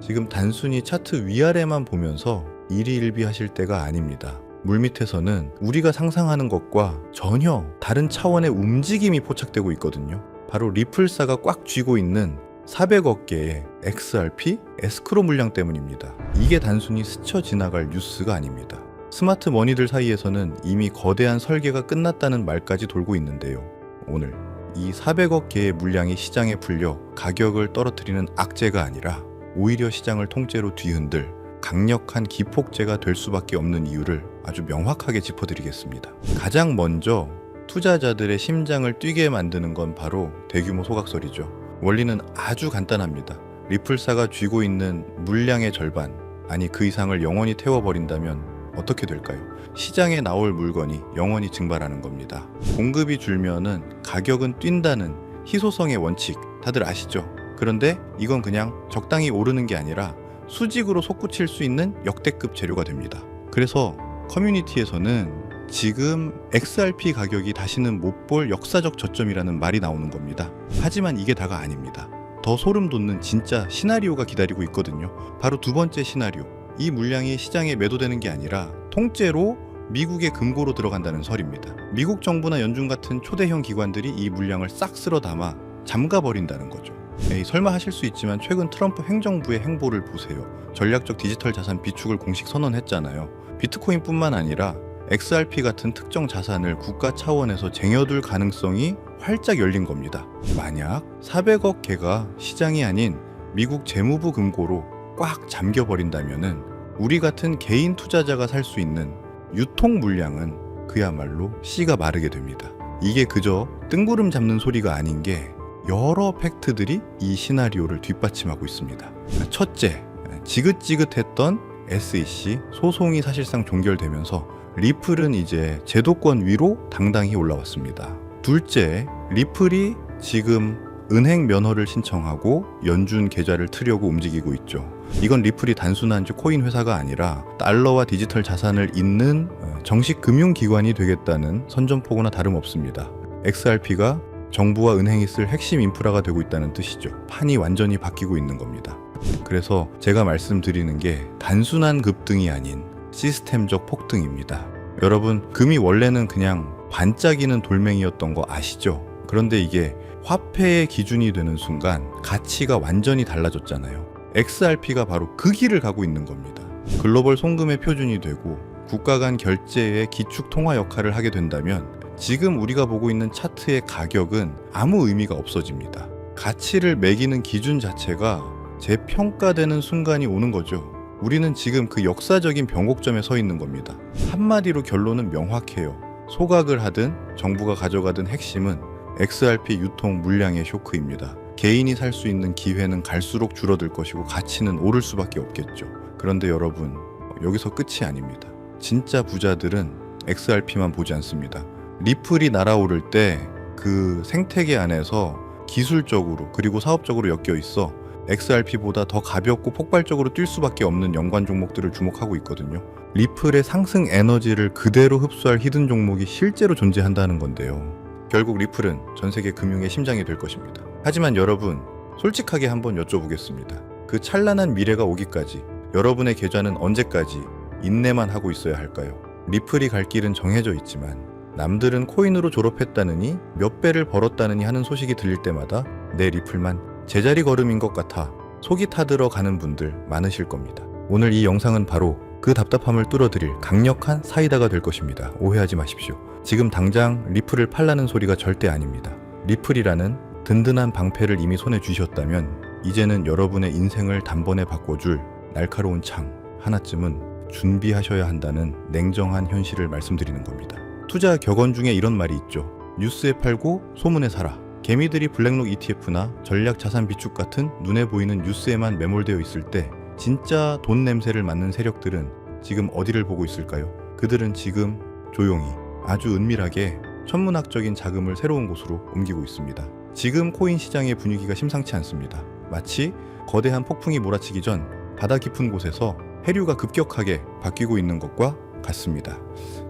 지금 단순히 차트 위아래만 보면서 일희일비 하실 때가 아닙니다. 물밑에서는 우리가 상상하는 것과 전혀 다른 차원의 움직임이 포착되고 있거든요. 바로 리플사가 꽉 쥐고 있는 400억 개의 XRP 에스크로 물량 때문입니다. 이게 단순히 스쳐 지나갈 뉴스가 아닙니다. 스마트 머니들 사이에서는 이미 거대한 설계가 끝났다는 말까지 돌고 있는데요. 오늘 이 400억 개의 물량이 시장에 풀려 가격을 떨어뜨리는 악재가 아니라 오히려 시장을 통째로 뒤흔들 강력한 기폭제가 될 수밖에 없는 이유를 아주 명확하게 짚어드리겠습니다. 가장 먼저 투자자들의 심장을 뛰게 만드는 건 바로 대규모 소각설이죠. 원리는 아주 간단합니다. 리플사가 쥐고 있는 물량의 절반, 아니 그 이상을 영원히 태워버린다면 어떻게 될까요? 시장에 나올 물건이 영원히 증발하는 겁니다. 공급이 줄면은 가격은 뛴다는 희소성의 원칙 다들 아시죠? 그런데 이건 그냥 적당히 오르는 게 아니라 수직으로 솟구칠 수 있는 역대급 재료가 됩니다. 그래서 커뮤니티에서는 지금 XRP 가격이 다시는 못 볼 역사적 저점이라는 말이 나오는 겁니다. 하지만 이게 다가 아닙니다. 더 소름 돋는 진짜 시나리오가 기다리고 있거든요. 바로 두 번째 시나리오. 이 물량이 시장에 매도되는 게 아니라 통째로 미국의 금고로 들어간다는 설입니다. 미국 정부나 연준 같은 초대형 기관들이 이 물량을 싹 쓸어 담아 잠가 버린다는 거죠. 에이, 설마 하실 수 있지만 최근 트럼프 행정부의 행보를 보세요. 전략적 디지털 자산 비축을 공식 선언했잖아요. 비트코인뿐만 아니라 XRP 같은 특정 자산을 국가 차원에서 쟁여둘 가능성이 활짝 열린 겁니다. 만약 400억 개가 시장이 아닌 미국 재무부 금고로 꽉 잠겨버린다면은 우리 같은 개인 투자자가 살 수 있는 유통 물량은 그야말로 씨가 마르게 됩니다. 이게 그저 뜬구름 잡는 소리가 아닌 게 여러 팩트들이 이 시나리오를 뒷받침하고 있습니다. 첫째, 지긋지긋했던 SEC 소송이 사실상 종결되면서 리플은 이제 제도권 위로 당당히 올라왔습니다. 둘째, 리플이 지금 은행 면허를 신청하고 연준 계좌를 트려고 움직이고 있죠. 이건 리플이 단순한 코인 회사가 아니라 달러와 디지털 자산을 잇는 어, 정식 금융 기관이 되겠다는 선전포고나 다름없습니다. XRP가 정부와 은행이 쓸 핵심 인프라가 되고 있다는 뜻이죠. 판이 완전히 바뀌고 있는 겁니다. 그래서 제가 말씀드리는 게 단순한 급등이 아닌 시스템적 폭등입니다. 여러분, 금이 원래는 그냥 반짝이는 돌멩이였던 거 아시죠? 그런데 이게 화폐의 기준이 되는 순간 가치가 완전히 달라졌잖아요. XRP가 바로 그 길을 가고 있는 겁니다. 글로벌 송금의 표준이 되고 국가 간 결제의 기축 통화 역할을 하게 된다면 지금 우리가 보고 있는 차트의 가격은 아무 의미가 없어집니다. 가치를 매기는 기준 자체가 재평가되는 순간이 오는 거죠. 우리는 지금 그 역사적인 변곡점에 서 있는 겁니다. 한마디로 결론은 명확해요. 소각을 하든 정부가 가져가든 핵심은 XRP 유통 물량의 쇼크입니다. 개인이 살 수 있는 기회는 갈수록 줄어들 것이고 가치는 오를 수밖에 없겠죠. 그런데 여러분, 여기서 끝이 아닙니다. 진짜 부자들은 XRP만 보지 않습니다. 리플이 날아오를 때 그 생태계 안에서 기술적으로 그리고 사업적으로 엮여 있어 XRP보다 더 가볍고 폭발적으로 뛸 수밖에 없는 연관 종목들을 주목하고 있거든요. 리플의 상승 에너지를 그대로 흡수할 히든 종목이 실제로 존재한다는 건데요. 결국 리플은 전 세계 금융의 심장이 될 것입니다. 하지만 여러분, 솔직하게 한번 여쭤보겠습니다. 그 찬란한 미래가 오기까지 여러분의 계좌는 언제까지 인내만 하고 있어야 할까요? 리플이 갈 길은 정해져 있지만 남들은 코인으로 졸업했다느니 몇 배를 벌었다느니 하는 소식이 들릴 때마다 내 리플만 제자리 걸음인 것 같아 속이 타들어 가는 분들 많으실 겁니다. 오늘 이 영상은 바로 그 답답함을 뚫어드릴 강력한 사이다가 될 것입니다. 오해하지 마십시오. 지금 당장 리플을 팔라는 소리가 절대 아닙니다. 리플이라는 든든한 방패를 이미 손에 쥐셨다면 이제는 여러분의 인생을 단번에 바꿔줄 날카로운 창 하나쯤은 준비하셔야 한다는 냉정한 현실을 말씀드리는 겁니다. 투자 격언 중에 이런 말이 있죠. 뉴스에 팔고 소문에 사라. 개미들이 블랙록 ETF나 전략 자산 비축 같은 눈에 보이는 뉴스에만 매몰되어 있을 때 진짜 돈 냄새를 맡는 세력들은 지금 어디를 보고 있을까요? 그들은 지금 조용히 아주 은밀하게 천문학적인 자금을 새로운 곳으로 옮기고 있습니다. 지금 코인 시장의 분위기가 심상치 않습니다. 마치 거대한 폭풍이 몰아치기 전 바다 깊은 곳에서 해류가 급격하게 바뀌고 있는 것과 같습니다.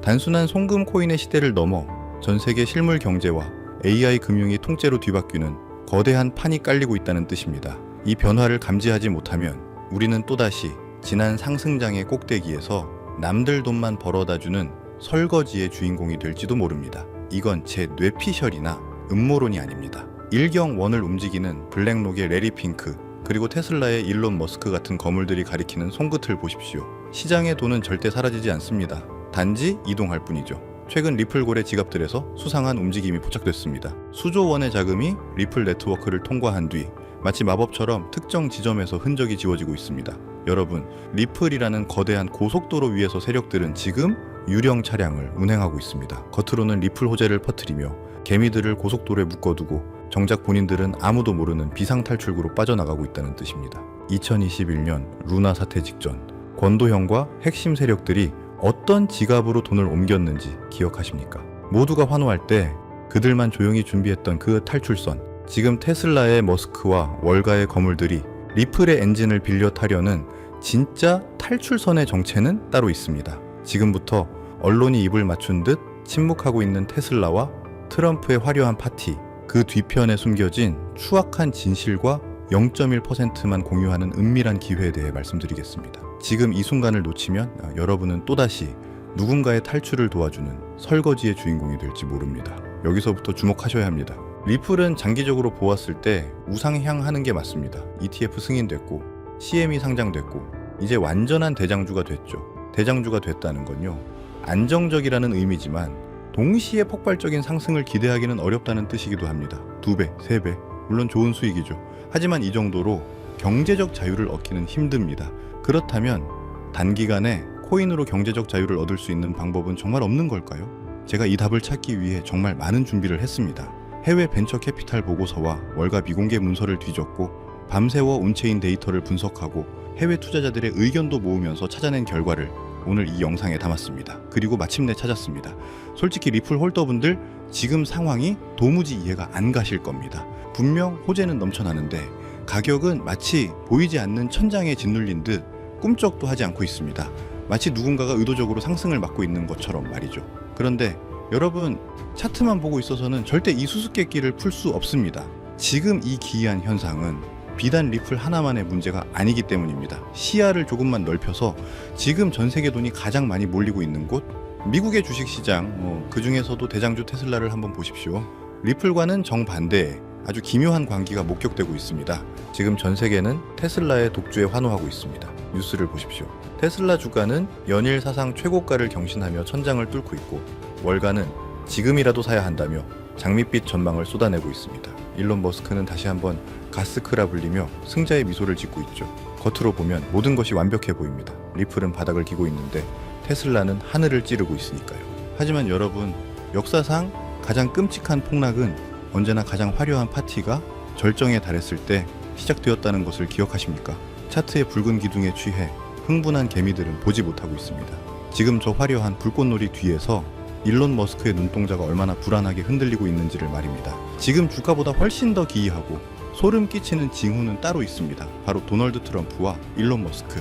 단순한 송금 코인의 시대를 넘어 전 세계 실물 경제와 AI 금융이 통째로 뒤바뀌는 거대한 판이 깔리고 있다는 뜻입니다. 이 변화를 감지하지 못하면 우리는 또다시 지난 상승장의 꼭대기에서 남들 돈만 벌어다주는 설거지의 주인공이 될지도 모릅니다. 이건 제 뇌피셜이나 음모론이 아닙니다. 일경원을 움직이는 블랙록의 레리 핑크 그리고 테슬라의 일론 머스크 같은 거물들이 가리키는 손끝을 보십시오. 시장의 돈은 절대 사라지지 않습니다. 단지 이동할 뿐이죠. 최근 리플골의 지갑들에서 수상한 움직임이 포착됐습니다. 수조 원의 자금이 리플 네트워크를 통과한 뒤 마치 마법처럼 특정 지점에서 흔적이 지워지고 있습니다. 여러분, 리플이라는 거대한 고속도로 위에서 세력들은 지금 유령 차량을 운행하고 있습니다. 겉으로는 리플 호재를 퍼뜨리며 개미들을 고속도로에 묶어두고 정작 본인들은 아무도 모르는 비상 탈출구로 빠져나가고 있다는 뜻입니다. 2021년 루나 사태 직전 권도형과 핵심 세력들이 어떤 지갑으로 돈을 옮겼는지 기억하십니까? 모두가 환호할 때 그들만 조용히 준비했던 그 탈출선 지금 테슬라의 머스크와 월가의 거물들이 리플의 엔진을 빌려 타려는 진짜 탈출선의 정체는 따로 있습니다. 지금부터 언론이 입을 맞춘 듯 침묵하고 있는 테슬라와 트럼프의 화려한 파티, 그 뒤편에 숨겨진 추악한 진실과 0.1%만 공유하는 은밀한 기회에 대해 말씀드리겠습니다. 지금 이 순간을 놓치면 아, 여러분은 또다시 누군가의 탈출을 도와주는 설거지의 주인공이 될지 모릅니다. 여기서부터 주목하셔야 합니다. 리플은 장기적으로 보았을 때 우상향하는 게 맞습니다. ETF 승인됐고 CM이 상장됐고 이제 완전한 대장주가 됐죠. 대장주가 됐다는 건요. 안정적이라는 의미지만 동시에 폭발적인 상승을 기대하기는 어렵다는 뜻이기도 합니다. 두 배, 세 배. 물론 좋은 수익이죠. 하지만 이 정도로 경제적 자유를 얻기는 힘듭니다. 그렇다면 단기간에 코인으로 경제적 자유를 얻을 수 있는 방법은 정말 없는 걸까요? 제가 이 답을 찾기 위해 정말 많은 준비를 했습니다. 해외 벤처 캐피탈 보고서와 월가 미공개 문서를 뒤졌고 밤새워 온체인 데이터를 분석하고 해외 투자자들의 의견도 모으면서 찾아낸 결과를 오늘 이 영상에 담았습니다. 그리고 마침내 찾았습니다. 솔직히 리플 홀더분들 지금 상황이 도무지 이해가 안 가실 겁니다. 분명 호재는 넘쳐나는데 가격은 마치 보이지 않는 천장에 짓눌린 듯 꿈쩍도 하지 않고 있습니다. 마치 누군가가 의도적으로 상승을 막고 있는 것처럼 말이죠. 그런데 여러분 차트만 보고 있어서는 절대 이 수수께끼를 풀 수 없습니다. 지금 이 기이한 현상은 비단 리플 하나만의 문제가 아니기 때문입니다. 시야를 조금만 넓혀서 지금 전 세계 돈이 가장 많이 몰리고 있는 곳 미국의 주식 시장 뭐, 그 중에서도 대장주 테슬라를 한번 보십시오. 리플과는 정반대의 아주 기묘한 광기가 목격되고 있습니다. 지금 전 세계는 테슬라의 독주에 환호하고 있습니다. 뉴스를 보십시오. 테슬라 주가는 연일 사상 최고가를 경신하며 천장을 뚫고 있고 월가는 지금이라도 사야 한다며 장밋빛 전망을 쏟아내고 있습니다. 일론 머스크는 다시 한번 가스크라 불리며 승자의 미소를 짓고 있죠. 겉으로 보면 모든 것이 완벽해 보입니다. 리플은 바닥을 기고 있는데 테슬라는 하늘을 찌르고 있으니까요. 하지만 여러분, 역사상 가장 끔찍한 폭락은 언제나 가장 화려한 파티가 절정에 달했을 때 시작되었다는 것을 기억하십니까? 차트의 붉은 기둥에 취해 흥분한 개미들은 보지 못하고 있습니다. 지금 저 화려한 불꽃놀이 뒤에서 일론 머스크의 눈동자가 얼마나 불안하게 흔들리고 있는지를 말입니다. 지금 주가보다 훨씬 더 기이하고 소름 끼치는 징후는 따로 있습니다. 바로 도널드 트럼프와 일론 머스크.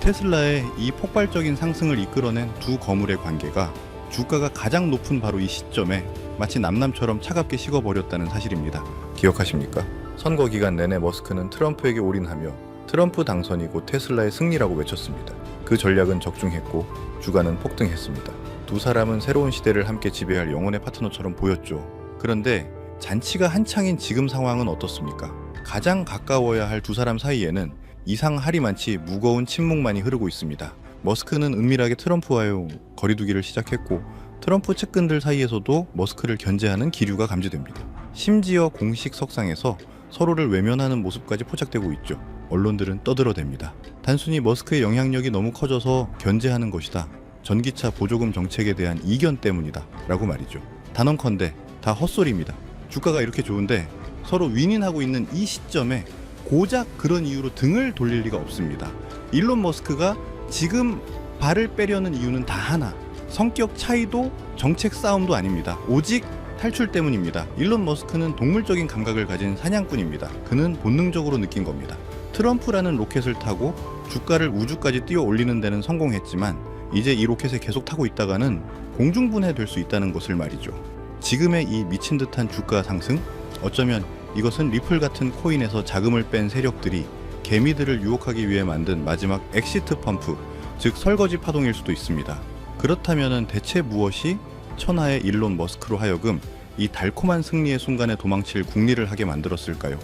테슬라의 이 폭발적인 상승을 이끌어낸 두 거물의 관계가 주가가 가장 높은 바로 이 시점에 마치 남남처럼 차갑게 식어버렸다는 사실입니다. 기억하십니까? 선거 기간 내내 머스크는 트럼프에게 올인하며 트럼프 당선이 곧 테슬라의 승리라고 외쳤습니다. 그 전략은 적중했고 주가는 폭등했습니다. 두 사람은 새로운 시대를 함께 지배할 영혼의 파트너처럼 보였죠. 그런데 잔치가 한창인 지금 상황은 어떻습니까? 가장 가까워야 할 두 사람 사이에는 이상하리만치 무거운 침묵만이 흐르고 있습니다. 머스크는 은밀하게 트럼프와의 거리두기를 시작했고 트럼프 측근들 사이에서도 머스크를 견제하는 기류가 감지됩니다. 심지어 공식 석상에서 서로를 외면하는 모습까지 포착되고 있죠. 언론들은 떠들어댑니다. 단순히 머스크의 영향력이 너무 커져서 견제하는 것이다. 전기차 보조금 정책에 대한 이견 때문이다. 라고 말이죠. 단언컨대 다 헛소리입니다. 주가가 이렇게 좋은데 서로 윈윈하고 있는 이 시점에 고작 그런 이유로 등을 돌릴 리가 없습니다. 일론 머스크가 지금 발을 빼려는 이유는 다 하나. 성격 차이도 정책 싸움도 아닙니다. 오직 탈출 때문입니다. 일론 머스크는 동물적인 감각을 가진 사냥꾼입니다. 그는 본능적으로 느낀 겁니다. 트럼프라는 로켓을 타고 주가를 우주까지 뛰어 올리는 데는 성공했지만 이제 이 로켓에 계속 타고 있다가는 공중분해될 수 있다는 것을 말이죠. 지금의 이 미친 듯한 주가 상승 어쩌면 이것은 리플 같은 코인에서 자금을 뺀 세력들이 개미들을 유혹하기 위해 만든 마지막 엑시트 펌프, 즉 설거지 파동일 수도 있습니다. 그렇다면 대체 무엇이 천하의 일론 머스크로 하여금 이 달콤한 승리의 순간에 도망칠 궁리를 하게 만들었을까요?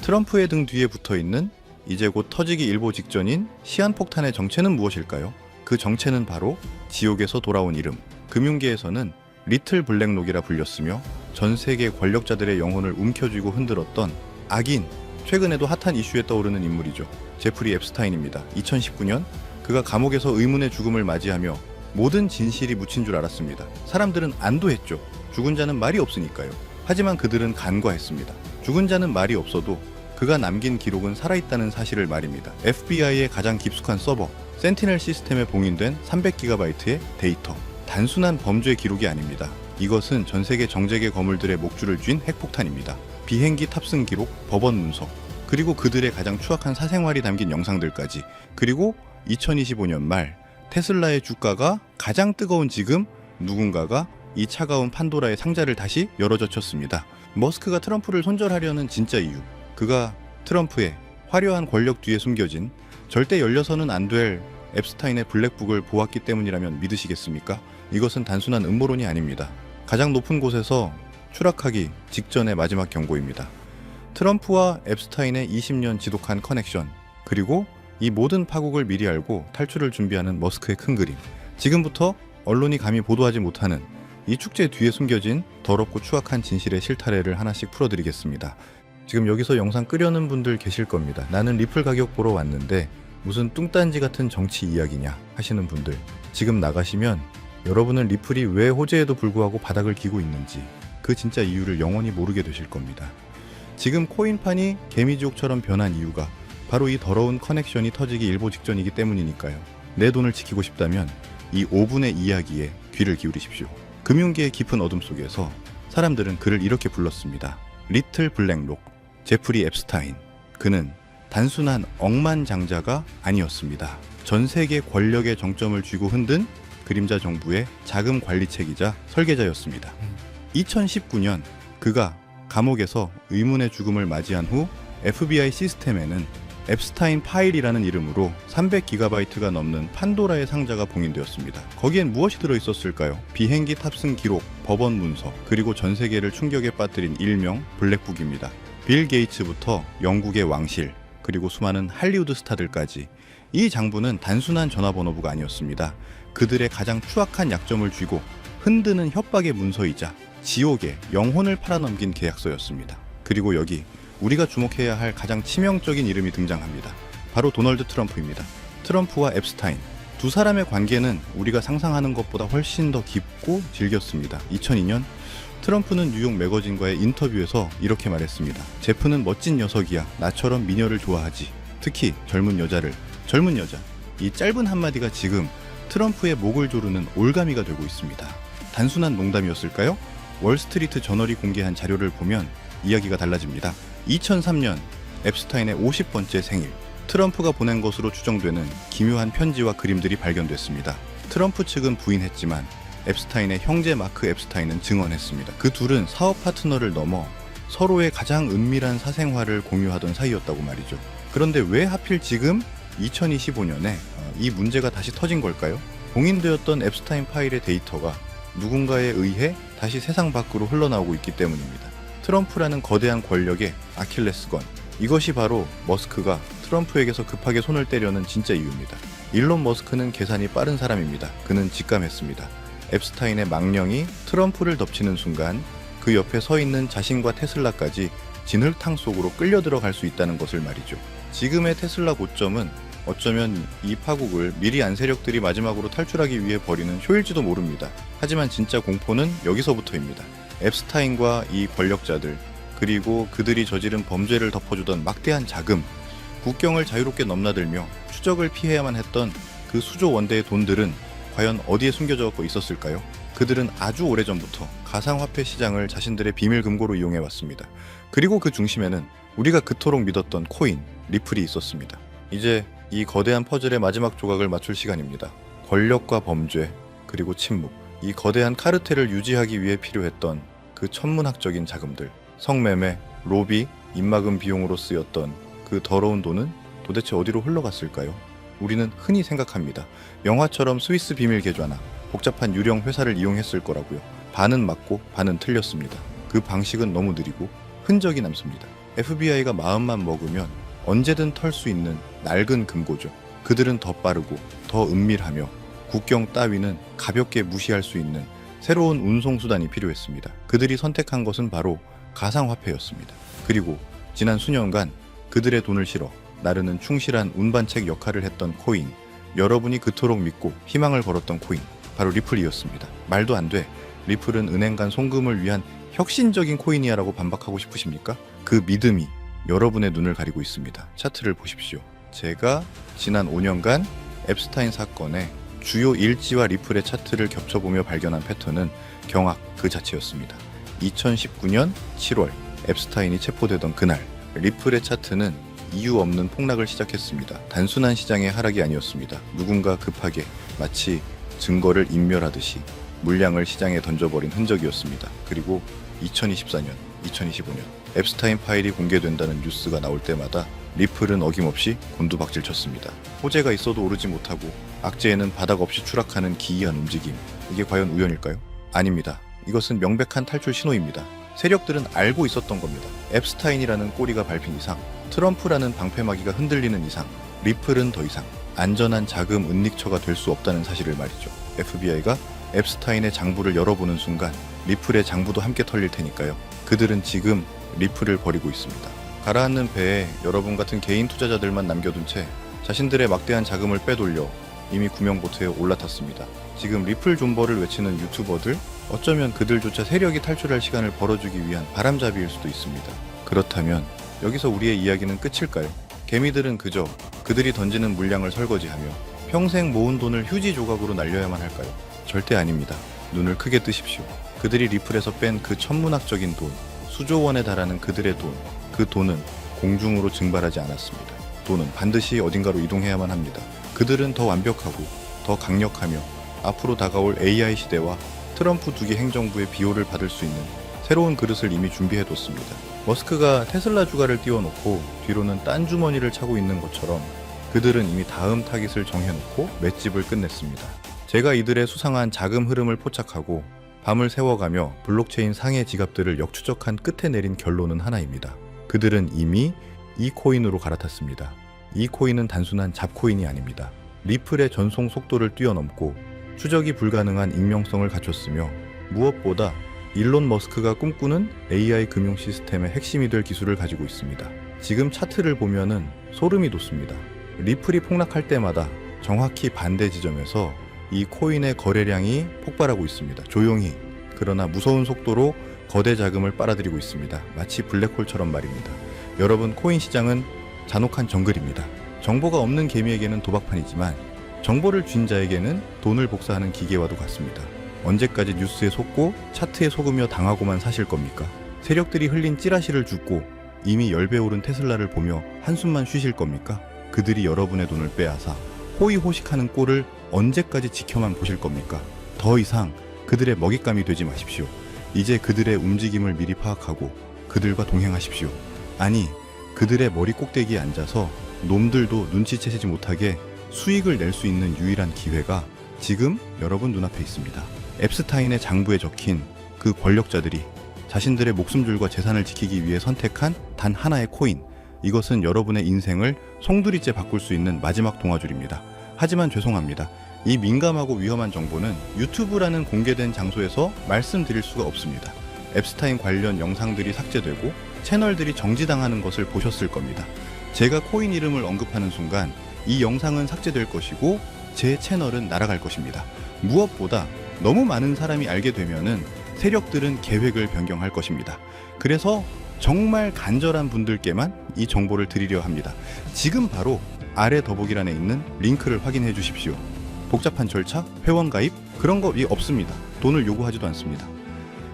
트럼프의 등 뒤에 붙어 있는 이제 곧 터지기 일보 직전인 시한폭탄의 정체는 무엇일까요? 그 정체는 바로 지옥에서 돌아온 이름. 금융계에서는 리틀 블랙록이라 불렸으며 전 세계 권력자들의 영혼을 움켜쥐고 흔들었던 악인, 최근에도 핫한 이슈에 떠오르는 인물이죠. 제프리 앱스타인입니다. 2019년 그가 감옥에서 의문의 죽음을 맞이하며 모든 진실이 묻힌 줄 알았습니다. 사람들은 안도했죠. 죽은 자는 말이 없으니까요. 하지만 그들은 간과했습니다. 죽은 자는 말이 없어도 그가 남긴 기록은 살아있다는 사실을 말입니다. FBI의 가장 깊숙한 서버, 센티넬 시스템에 봉인된 300GB의 데이터. 단순한 범죄 기록이 아닙니다. 이것은 전 세계 정재계 거물들의 목줄을 쥔 핵폭탄입니다. 비행기 탑승 기록, 법원 문서, 그리고 그들의 가장 추악한 사생활이 담긴 영상들까지, 그리고 2025년 말 테슬라의 주가가 가장 뜨거운 지금 누군가가 이 차가운 판도라의 상자를 다시 열어젖혔습니다. 머스크가 트럼프를 손절하려는 진짜 이유. 그가 트럼프의 화려한 권력 뒤에 숨겨진 절대 열려서는 안 될 앱스타인의 블랙북을 보았기 때문이라면 믿으시겠습니까? 이것은 단순한 음모론이 아닙니다. 가장 높은 곳에서 추락하기 직전의 마지막 경고입니다. 트럼프와 앱스타인의 20년 지독한 커넥션, 그리고 이 모든 파국을 미리 알고 탈출을 준비하는 머스크의 큰 그림. 지금부터 언론이 감히 보도하지 못하는 이 축제 뒤에 숨겨진 더럽고 추악한 진실의 실타래를 하나씩 풀어드리겠습니다. 지금 여기서 영상 끄려는 분들 계실 겁니다. 나는 리플 가격 보러 왔는데 무슨 뚱딴지 같은 정치 이야기냐 하시는 분들 지금 나가시면 여러분은 리플이 왜 호재에도 불구하고 바닥을 기고 있는지 그 진짜 이유를 영원히 모르게 되실 겁니다. 지금 코인판이 개미지옥처럼 변한 이유가 바로 이 더러운 커넥션이 터지기 일보 직전이기 때문이니까요. 내 돈을 지키고 싶다면 이 5분의 이야기에 귀를 기울이십시오. 금융계의 깊은 어둠 속에서 사람들은 그를 이렇게 불렀습니다. 리틀 블랙록, 제프리 앱스타인. 그는 단순한 억만장자가 아니었습니다. 전 세계 권력의 정점을 쥐고 흔든 그림자 정부의 자금 관리책이자 설계자였습니다. 2019년 그가 감옥에서 의문의 죽음을 맞이한 후 FBI 시스템에는 앱스타인 파일이라는 이름으로 300GB가 넘는 판도라의 상자가 봉인되었습니다. 거기엔 무엇이 들어 있었을까요? 비행기 탑승 기록, 법원 문서, 그리고 전 세계를 충격에 빠뜨린 일명 블랙북입니다. 빌 게이츠부터 영국의 왕실, 그리고 수많은 할리우드 스타들까지 이 장부는 단순한 전화번호부가 아니었습니다. 그들의 가장 추악한 약점을 쥐고 흔드는 협박의 문서이자 지옥의 영혼을 팔아넘긴 계약서였습니다. 그리고 여기 우리가 주목해야 할 가장 치명적인 이름이 등장합니다. 바로 도널드 트럼프입니다. 트럼프와 앱스타인 두 사람의 관계는 우리가 상상하는 것보다 훨씬 더 깊고 질겼습니다. 2002년 트럼프는 뉴욕 매거진과의 인터뷰에서 이렇게 말했습니다. 제프는 멋진 녀석이야. 나처럼 미녀를 좋아하지. 특히 젊은 여자를. 젊은 여자. 이 짧은 한마디가 지금 트럼프의 목을 조르는 올가미가 되고 있습니다. 단순한 농담이었을까요? 월스트리트 저널이 공개한 자료를 보면 이야기가 달라집니다. 2003년 앱스타인의 50번째 생일, 트럼프가 보낸 것으로 추정되는 기묘한 편지와 그림들이 발견됐습니다. 트럼프 측은 부인했지만 앱스타인의 형제 마크 앱스타인은 증언했습니다. 그 둘은 사업 파트너를 넘어 서로의 가장 은밀한 사생활을 공유하던 사이였다고 말이죠. 그런데 왜 하필 지금 2025년에 이 문제가 다시 터진 걸까요? 봉인되었던 앱스타인 파일의 데이터가 누군가에 의해 다시 세상 밖으로 흘러나오고 있기 때문입니다. 트럼프라는 거대한 권력의 아킬레스건. 이것이 바로 머스크가 트럼프에게서 급하게 손을 떼려는 진짜 이유입니다. 일론 머스크는 계산이 빠른 사람입니다. 그는 직감했습니다. 앱스타인의 망령이 트럼프를 덮치는 순간 그 옆에 서 있는 자신과 테슬라까지 진흙탕 속으로 끌려 들어갈 수 있다는 것을 말이죠. 지금의 테슬라 고점은 어쩌면 이 파국을 미리 안 세력들이 마지막으로 탈출하기 위해 벌이는 쇼일지도 모릅니다. 하지만 진짜 공포는 여기서부터입니다. 앱스타인과 이 권력자들 그리고 그들이 저지른 범죄를 덮어주던 막대한 자금 국경을 자유롭게 넘나들며 추적을 피해야만 했던 그 수조 원대의 돈들은 과연 어디에 숨겨져 있었을까요? 그들은 아주 오래전부터 가상화폐 시장을 자신들의 비밀 금고로 이용해 왔습니다. 그리고 그 중심에는 우리가 그토록 믿었던 코인, 리플이 있었습니다. 이제 이 거대한 퍼즐의 마지막 조각을 맞출 시간입니다. 권력과 범죄, 그리고 침묵. 이 거대한 카르텔을 유지하기 위해 필요했던 그 천문학적인 자금들. 성매매, 로비, 입막음 비용으로 쓰였던 그그 더러운 돈은 도대체 어디로 흘러갔을까요? 우리는 흔히 생각합니다. 영화처럼 스위스 비밀 계좌나 복잡한 유령 회사를 이용했을 거라고요. 반은 맞고 반은 틀렸습니다. 그 방식은 너무 느리고 흔적이 남습니다. FBI가 마음만 먹으면 언제든 털 수 있는 낡은 금고죠. 그들은 더 빠르고 더 은밀하며 국경 따위는 가볍게 무시할 수 있는 새로운 운송 수단이 필요했습니다. 그들이 선택한 것은 바로 가상화폐였습니다. 그리고 지난 수년간 그들의 돈을 실어 나르는 충실한 운반책 역할을 했던 코인, 여러분이 그토록 믿고 희망을 걸었던 코인, 바로 리플이었습니다. 말도 안 돼. 리플은 은행 간 송금을 위한 혁신적인 코인이야라고 반박하고 싶으십니까? 그 믿음이 여러분의 눈을 가리고 있습니다. 차트를 보십시오. 제가 지난 5년간 앱스타인 사건의 주요 일지와 리플의 차트를 겹쳐보며 발견한 패턴은 경악 그 자체였습니다. 2019년 7월 앱스타인이 체포되던 그날 리플의 차트는 이유 없는 폭락을 시작했습니다. 단순한 시장의 하락이 아니었습니다. 누군가 급하게 마치 증거를 인멸하듯이 물량을 시장에 던져버린 흔적이었습니다. 그리고 2024년, 2025년 앱스타인 파일이 공개된다는 뉴스가 나올 때마다 리플은 어김없이 곤두박질 쳤습니다. 호재가 있어도 오르지 못하고 악재에는 바닥 없이 추락하는 기이한 움직임. 이게 과연 우연일까요? 아닙니다. 이것은 명백한 탈출 신호입니다. 세력들은 알고 있었던 겁니다. 앱스타인이라는 꼬리가 밟힌 이상, 트럼프라는 방패막이가 흔들리는 이상, 리플은 더 이상 안전한 자금 은닉처가 될 수 없다는 사실을 말이죠. FBI가 앱스타인의 장부를 열어보는 순간 리플의 장부도 함께 털릴 테니까요. 그들은 지금 리플을 버리고 있습니다. 가라앉는 배에 여러분 같은 개인 투자자들만 남겨둔 채 자신들의 막대한 자금을 빼돌려 이미 구명보트에 올라탔습니다. 지금 리플 존버를 외치는 유튜버들 어쩌면 그들조차 세력이 탈출할 시간을 벌어주기 위한 바람잡이일 수도 있습니다. 그렇다면 여기서 우리의 이야기는 끝일까요? 개미들은 그저 그들이 던지는 물량을 설거지하며 평생 모은 돈을 휴지 조각으로 날려야만 할까요? 절대 아닙니다. 눈을 크게 뜨십시오. 그들이 리플에서 뺀 그 천문학적인 돈, 수조 원에 달하는 그들의 돈, 그 돈은 공중으로 증발하지 않았습니다. 돈은 반드시 어딘가로 이동해야만 합니다. 그들은 더 완벽하고 더 강력하며 앞으로 다가올 AI 시대와 트럼프 두기 행정부의 비호를 받을 수 있는 새로운 그릇을 이미 준비해뒀습니다. 머스크가 테슬라 주가를 띄워놓고 뒤로는 딴 주머니를 차고 있는 것처럼 그들은 이미 다음 타깃을 정해놓고 맷집을 끝냈습니다. 제가 이들의 수상한 자금 흐름을 포착하고 밤을 세워가며 블록체인 상해 지갑들을 역추적한 끝에 내린 결론은 하나입니다. 그들은 이미 이 코인으로 갈아탔습니다. 이 코인은 단순한 잡코인이 아닙니다. 리플의 전송 속도를 뛰어넘고 추적이 불가능한 익명성을 갖췄으며 무엇보다 일론 머스크가 꿈꾸는 AI 금융 시스템의 핵심이 될 기술을 가지고 있습니다. 지금 차트를 보면은 소름이 돋습니다. 리플이 폭락할 때마다 정확히 반대 지점에서 이 코인의 거래량이 폭발하고 있습니다. 조용히 그러나 무서운 속도로 거대 자금을 빨아들이고 있습니다. 마치 블랙홀처럼 말입니다. 여러분 코인 시장은 잔혹한 정글입니다. 정보가 없는 개미에게는 도박판이지만 정보를 쥔 자에게는 돈을 복사하는 기계와도 같습니다. 언제까지 뉴스에 속고 차트에 속으며 당하고만 사실 겁니까? 세력들이 흘린 찌라시를 줍고 이미 열배 오른 테슬라를 보며 한숨만 쉬실 겁니까? 그들이 여러분의 돈을 빼앗아 호의호식하는 꼴을 언제까지 지켜만 보실 겁니까? 더 이상 그들의 먹잇감이 되지 마십시오. 이제 그들의 움직임을 미리 파악하고 그들과 동행하십시오. 아니, 그들의 머리 꼭대기에 앉아서 놈들도 눈치채지 못하게 수익을 낼 수 있는 유일한 기회가 지금 여러분 눈앞에 있습니다. 앱스타인의 장부에 적힌 그 권력자들이 자신들의 목숨줄과 재산을 지키기 위해 선택한 단 하나의 코인. 이것은 여러분의 인생을 송두리째 바꿀 수 있는 마지막 동화줄입니다. 하지만 죄송합니다. 이 민감하고 위험한 정보는 유튜브라는 공개된 장소에서 말씀드릴 수가 없습니다. 앱스타인 관련 영상들이 삭제되고 채널들이 정지당하는 것을 보셨을 겁니다. 제가 코인 이름을 언급하는 순간 이 영상은 삭제될 것이고 제 채널은 날아갈 것입니다. 무엇보다 너무 많은 사람이 알게 되면은 세력들은 계획을 변경할 것입니다. 그래서 정말 간절한 분들께만 이 정보를 드리려 합니다. 지금 바로 아래 더보기란에 있는 링크를 확인해 주십시오. 복잡한 절차, 회원 가입 그런 거 없습니다. 돈을 요구하지도 않습니다.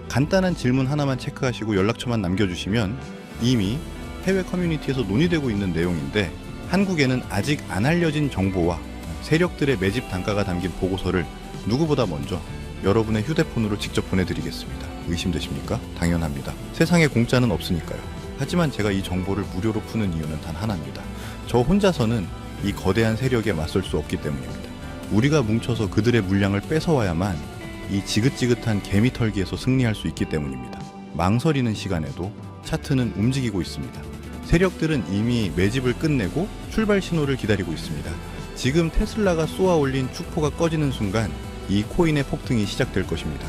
간단한 질문 하나만 체크하시고 연락처만 남겨주시면 이미 해외 커뮤니티에서 논의되고 있는 내용인데 한국에는 아직 안 알려진 정보와 세력들의 매집 단가가 담긴 보고서를 누구보다 먼저 여러분의 휴대폰으로 직접 보내드리겠습니다. 의심되십니까? 당연합니다. 세상에 공짜는 없으니까요. 하지만 제가 이 정보를 무료로 푸는 이유는 단 하나입니다. 저 혼자서는 이 거대한 세력에 맞설 수 없기 때문입니다. 우리가 뭉쳐서 그들의 물량을 뺏어와야만 이 지긋지긋한 개미 털기에서 승리할 수 있기 때문입니다. 망설이는 시간에도 차트는 움직이고 있습니다. 세력들은 이미 매집을 끝내고 출발 신호를 기다리고 있습니다. 지금 테슬라가 쏘아 올린 축포가 꺼지는 순간 이 코인의 폭등이 시작될 것입니다.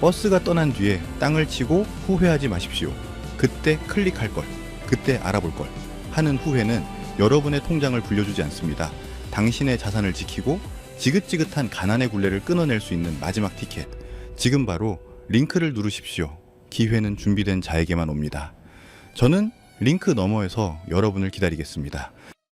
버스가 떠난 뒤에 땅을 치고 후회하지 마십시오. 그때 클릭할 걸, 그때 알아볼 걸 하는 후회는 여러분의 통장을 불려주지 않습니다. 당신의 자산을 지키고 지긋지긋한 가난의 굴레를 끊어낼 수 있는 마지막 티켓. 지금 바로 링크를 누르십시오. 기회는 준비된 자에게만 옵니다. 저는 링크 너머에서 여러분을 기다리겠습니다.